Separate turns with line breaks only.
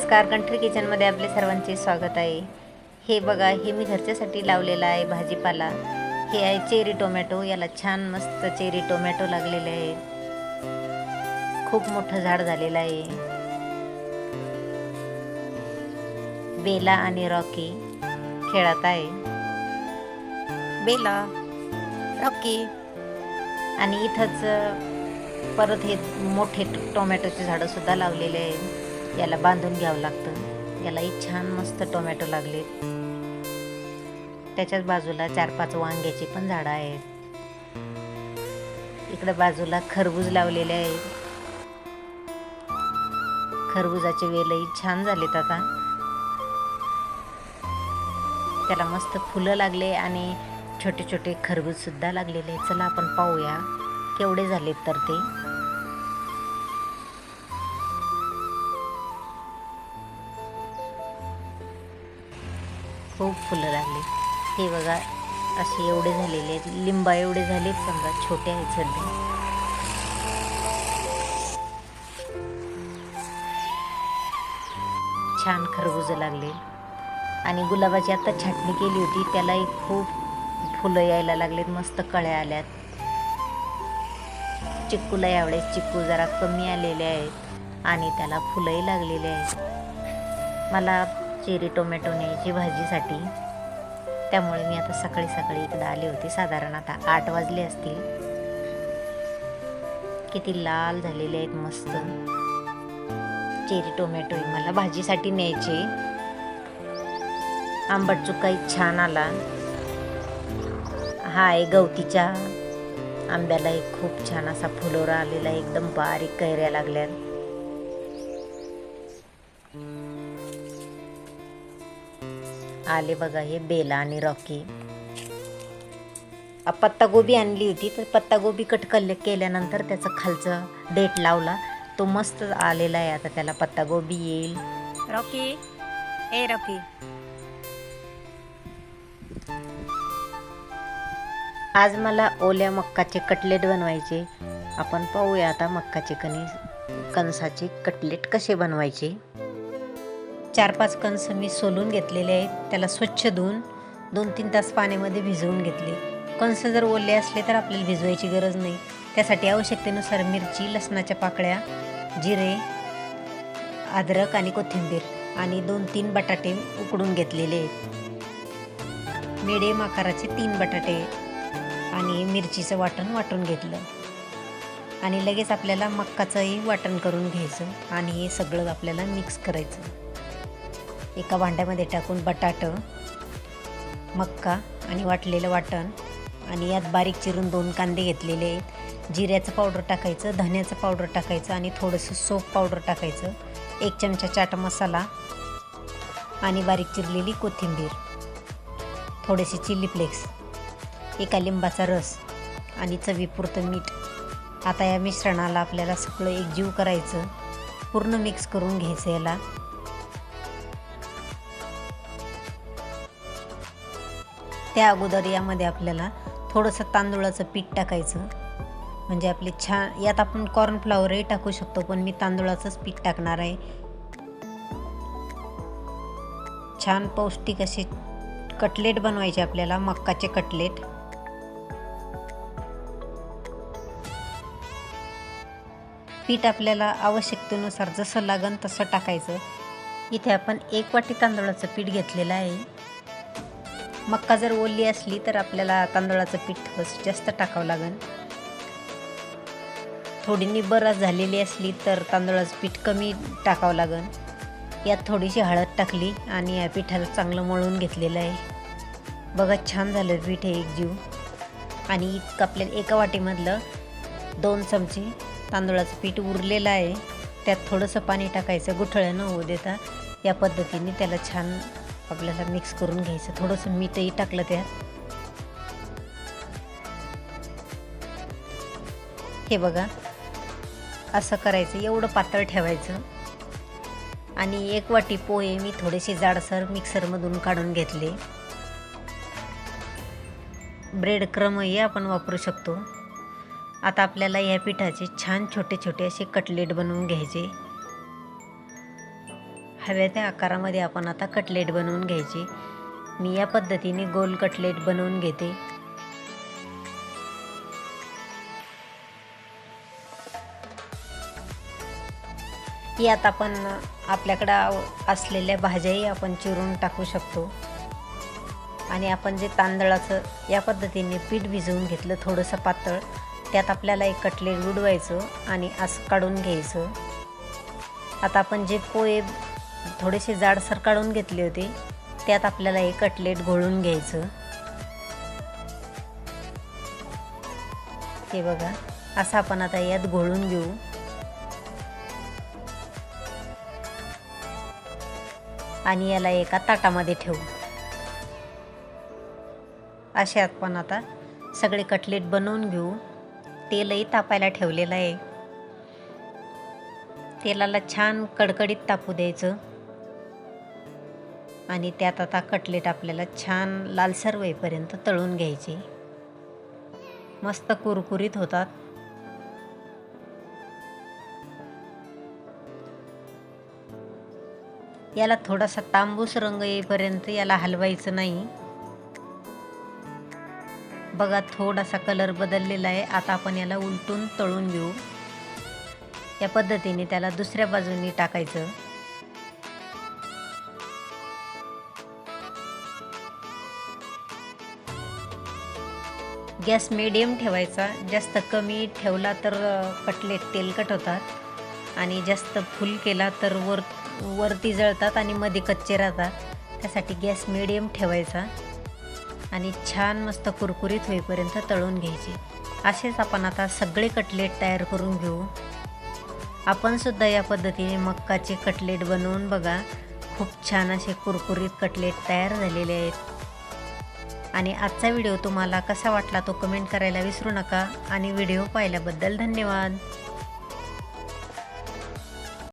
नमस्कार कंट्री किचनमध्ये आपले सर्वांचे स्वागत आहे. हे बघा हे मी घरच्यासाठी लावलेलं आहे भाजीपाला. हे आहे चेरी टोमॅटो याला छान मस्त चेरी टोमॅटो लागलेले आहे. खूप मोठं झाड झालेलं आहे. बेला आणि रॉकी खेळत आहे. बेला रॉकी. आणि इथंच परत हे मोठे टोमॅटोचे झाडं सुद्धा लावलेले आहे. याला बांधून घ्यावं लागतं. यालाही छान मस्त टोमॅटो लागले त्याच्याच बाजूला चार पाच वांग्याची पण झाडं आहेत. इकडे बाजूला खरबूज लावलेले आहेत खरबुजाचे वेलही छान झालेत आता. त्याला मस्त फुलं लागले आणि छोटे छोटे खरबूज सुद्धा लागलेले चला आपण पाहूया केवढे झालेत तर ते. खूप फुलं लागली हे बघा असे एवढे झालेले आहेत. लिंबा एवढे झालेत समजा छोटे आहेत सध्या. छान खरबुजं लागले. आणि गुलाबाची आता छाटणी केली होती. त्यालाही खूप फुलं यायला लागलेत मस्त कळ्या आल्यात. चिक्कूला यावेळेस चिक्कू जरा कमी आलेले आहेत. आणि त्याला फुलंही लागलेले आहेत. मला चेरी टोमॅटो न्यायची भाजीसाठी. त्यामुळे मी आता सकाळी सकाळी इकडं आले होते. साधारण आता आठ वाजले असतील. किती लाल झालेले आहेत मस्त. चेरी टोमॅटो आहे मला भाजीसाठी न्यायचे. आंबट चुकाही छान आला. हा आहे गवतीच्या आंब्याला एक खूप छान असा फुलोरा आलेला एकदम बारीक कैऱ्या लागल्यात. आले बघा हे बेला आणि रॉकी. पत्तागोबी आणली होती तर पत्तागोबी कट कल केल्यानंतर त्याचं खालचं डेट लावला. तो मस्त आलेला आहे आता त्याला पत्तागोबी येईल. रॉकी ए रॉकी. आज मला ओल्या मक्काचे कटलेट बनवायचे. आपण पाहूया आता मक्काचे कणी कणसाचे कटलेट कसे बनवायचे. चार पाच कणस मी सोलून घेतलेले आहेत. त्याला स्वच्छ धुवून दोन तीन तास पाण्यामध्ये भिजवून घेतले. कणस जर ओले असले तर आपल्याला भिजवायची गरज नाही. त्यासाठी आवश्यकतेनुसार मिरची लसणाच्या पाकळ्या जिरे अद्रक आणि कोथिंबीर आणि दोन तीन बटाटे उकडून घेतलेले आहेत. मिडियम आकाराचे तीन बटाटे आणि मिरचीचं वाटण वाटून घेतलं. आणि लगेच आपल्याला मक्काचंही वाटण करून घ्यायचं आणि हे सगळं आपल्याला मिक्स करायचं. एका भांड्यामध्ये टाकून बटाटं मक्का आणि वाटलेलं वाटण आणि यात बारीक चिरून दोन कांदे घेतलेले आहेत. जिऱ्याचं पावडर टाकायचं धन्याचं पावडर टाकायचं आणि थोडंसं सोप पावडर टाकायचं. एक चमचा चाट मसाला आणि बारीक चिरलेली कोथिंबीर. थोडेसे चिली फ्लेक्स एका लिंबाचा रस आणि चवीपुरतं मीठ. आता या मिश्रणाला आपल्याला सगळं एकजीव करायचं. पूर्ण मिक्स करून घ्यायचं याला. त्या अगोदर यामध्ये आपल्याला थोडंसं तांदूळाचं पीठ टाकायचं. म्हणजे आपले छान यात आपण कॉर्नफ्लॉवरही टाकू शकतो पण मी तांदूळाचंच पीठ टाकणार आहे. छान पौष्टिक असे कटलेट बनवायचे आपल्याला मक्काचे कटलेट. पीठ आपल्याला आवश्यकतेनुसार जसं लागन तसं टाकायचं. इथे आपण एक वाटी तांदूळाचं पीठ घेतलेलं आहे. मक्का जर ओली असली तर आपल्याला तांदळाचं पीठ जास्त टाकावं लागेल थोडी निबरस झालेली असली तर तांदळाचं पीठ कमी टाकावं लागेल यात थोडीशी हळद टाकली आणि या पिठाला चांगलं मळून घेतलेलं आहे. बघा छान झालं पीठ हे एक जीव. आणि इतकं आपल्याला एका वाटीमधलं दोन चमचे तांदूळाचं पीठ उरलेलं आहे. त्यात थोडंसं पाणी टाकायचं गुठळं न होऊ देता. या पद्धतीने त्याला छान आपल्याला मिक्स करून घ्यायचं. थोडंसं मीठही टाकलं त्यात. हे बघा. असं करायचं. एवढं पातळ ठेवायचं. आणि एक वाटी पोहे मी थोडेसे जाडसर मिक्सरमधून काढून घेतले. ब्रेड क्रमही आपण वापरू शकतो. आता आपल्याला ह्या पिठाचे छान छोटे छोटे असे कटलेट बनवून घ्यायचे. हव्या त्या आकारामध्ये आपण आता कटलेट बनवून घ्यायचे. मी या पद्धतीने गोल कटलेट बनवून घेते. यात आपण आपल्याकडं असलेल्या भाज्याही आपण चिरून टाकू शकतो. आणि आपण जे तांदळाचं या पद्धतीने पीठ भिजवून घेतलं थोडंसं पातळ त्यात आपल्याला एक कटलेट बुडवायचं आणि असं काढून घ्यायचं. आता आपण जे पोहे थोडेसे जाडसर काढून घेतले होते. त्यात आपल्याला एक कटलेट घोळून घ्यायचं. ते बघा असं आपण आता यात घोळून घेऊ. आणि याला एका ताटामध्ये ठेवू. असे आपण आता सगळे कटलेट बनवून घेऊ. तेलही तापायला ठेवलेलं आहे. तेलाला छान कडकडीत तापू द्यायचं. आणि त्यात आता कटलेट आपल्याला छान लालसर होईपर्यंत तळून घ्यायचे. मस्त कुरकुरीत होतात. याला थोडासा तांबूस रंग येईपर्यंत याला हलवायचं नाही. बघा थोडासा कलर बदललेला आहे. आता आपण याला उलटून तळून घेऊ. या पद्धतीने त्याला दुसऱ्या बाजूनी टाकायचं. गॅस मिडियम ठेवायचा. जास्त कमी ठेवला तर कटलेट तेलकट होतात. आणि जास्त फुल केला तर वर वरती जळतात आणि मध्ये कच्चे राहतात. त्यासाठी गॅस मिडियम ठेवायचा. आणि छान मस्त कुरकुरीत होईपर्यंत तळून घ्यायचे. असेच आपण आता सगळे कटलेट तयार करून घेऊ. आपणसुद्धा या पद्धतीने मक्काचे कटलेट बनवून बघा. खूप छान असे कुरकुरीत कटलेट तयार झालेले आहेत. आणि आजचा व्हिडिओ तुम्हाला कसा वाटला तो कमेंट करायला विसरू नका आणि व्हिडिओ पाहिल्याबद्दल धन्यवाद.